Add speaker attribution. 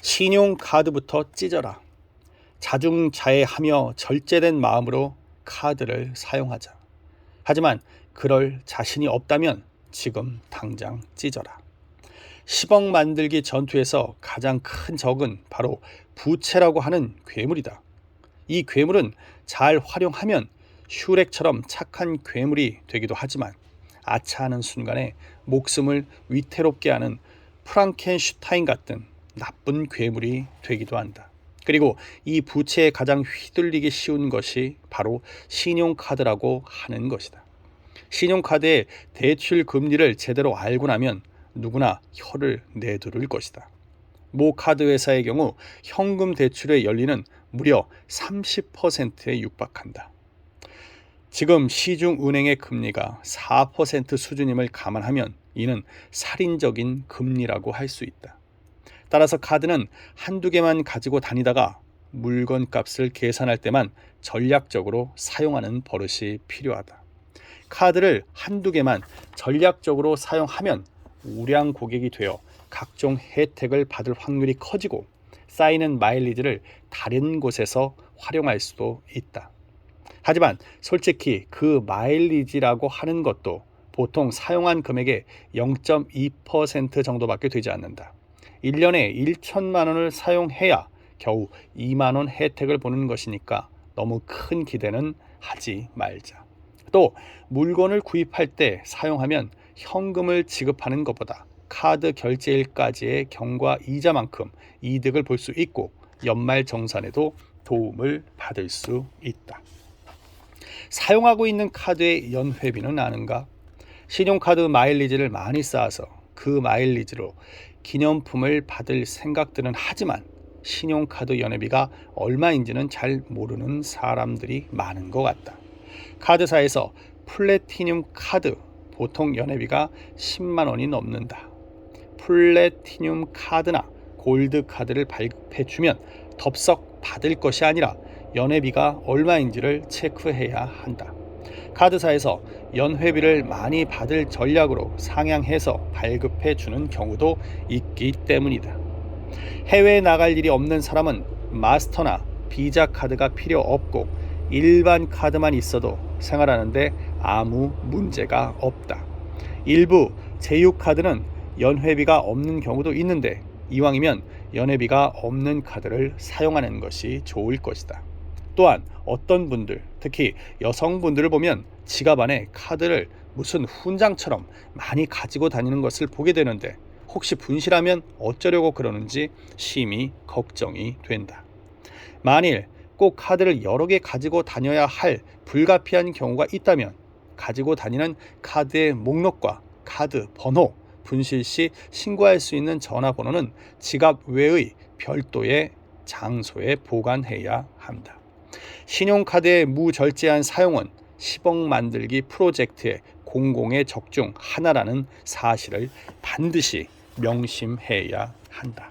Speaker 1: 신용카드부터 찢어라. 자중자애하며 절제된 마음으로 카드를 사용하자. 하지만 그럴 자신이 없다면 지금 당장 찢어라. 10억 만들기 전투에서 가장 큰 적은 바로 부채라고 하는 괴물이다. 이 괴물은 잘 활용하면 슈렉처럼 착한 괴물이 되기도 하지만 아차하는 순간에 목숨을 위태롭게 하는 프랑켄슈타인 같은 나쁜 괴물이 되기도 한다. 그리고 이 부채에 가장 휘둘리기 쉬운 것이 바로 신용카드라고 하는 것이다. 신용카드의 대출 금리를 제대로 알고 나면 누구나 혀를 내두를 것이다. 모 카드 회사의 경우 현금 대출의 연리는 무려 30%에 육박한다. 지금 시중 은행의 금리가 4% 수준임을 감안하면 이는 살인적인 금리라고 할 수 있다. 따라서 카드는 한두 개만 가지고 다니다가 물건 값을 계산할 때만 전략적으로 사용하는 버릇이 필요하다. 카드를 한두 개만 전략적으로 사용하면 우량 고객이 되어 각종 혜택을 받을 확률이 커지고 쌓이는 마일리지를 다른 곳에서 활용할 수도 있다. 하지만 솔직히 그 마일리지라고 하는 것도 보통 사용한 금액의 0.2% 정도밖에 되지 않는다. 1년에 1천만 원을 사용해야 겨우 2만 원 혜택을 보는 것이니까 너무 큰 기대는 하지 말자. 또 물건을 구입할 때 사용하면 현금을 지급하는 것보다 카드 결제일까지의 경과 이자만큼 이득을 볼 수 있고 연말 정산에도 도움을 받을 수 있다. 사용하고 있는 카드의 연회비는 아는가? 신용카드 마일리지를 많이 쌓아서 그 마일리지로 기념품을 받을 생각들은 하지만 신용카드 연회비가 얼마인지는 잘 모르는 사람들이 많은 것 같다. 카드사에서 플래티늄 카드 보통 연회비가 10만 원이 넘는다. 플래티늄 카드나 골드 카드를 발급해 주면 덥석 받을 것이 아니라 연회비가 얼마인지를 체크해야 한다. 카드사에서 연회비를 많이 받을 전략으로 상향해서 발급해 주는 경우도 있기 때문이다. 해외에 나갈 일이 없는 사람은 마스터나 비자 카드가 필요 없고 일반 카드만 있어도 생활하는데 아무 문제가 없다. 일부 제휴 카드는 연회비가 없는 경우도 있는데 이왕이면 연회비가 없는 카드를 사용하는 것이 좋을 것이다. 또한 어떤 분들, 특히 여성분들을 보면 지갑 안에 카드를 무슨 훈장처럼 많이 가지고 다니는 것을 보게 되는데 혹시 분실하면 어쩌려고 그러는지 심히 걱정이 된다. 만일 꼭 카드를 여러 개 가지고 다녀야 할 불가피한 경우가 있다면 가지고 다니는 카드의 목록과 카드 번호, 분실 시 신고할 수 있는 전화번호는 지갑 외의 별도의 장소에 보관해야 한다. 신용카드의 무절제한 사용은 10억 만들기 프로젝트의 공공의 적중 하나라는 사실을 반드시 명심해야 한다.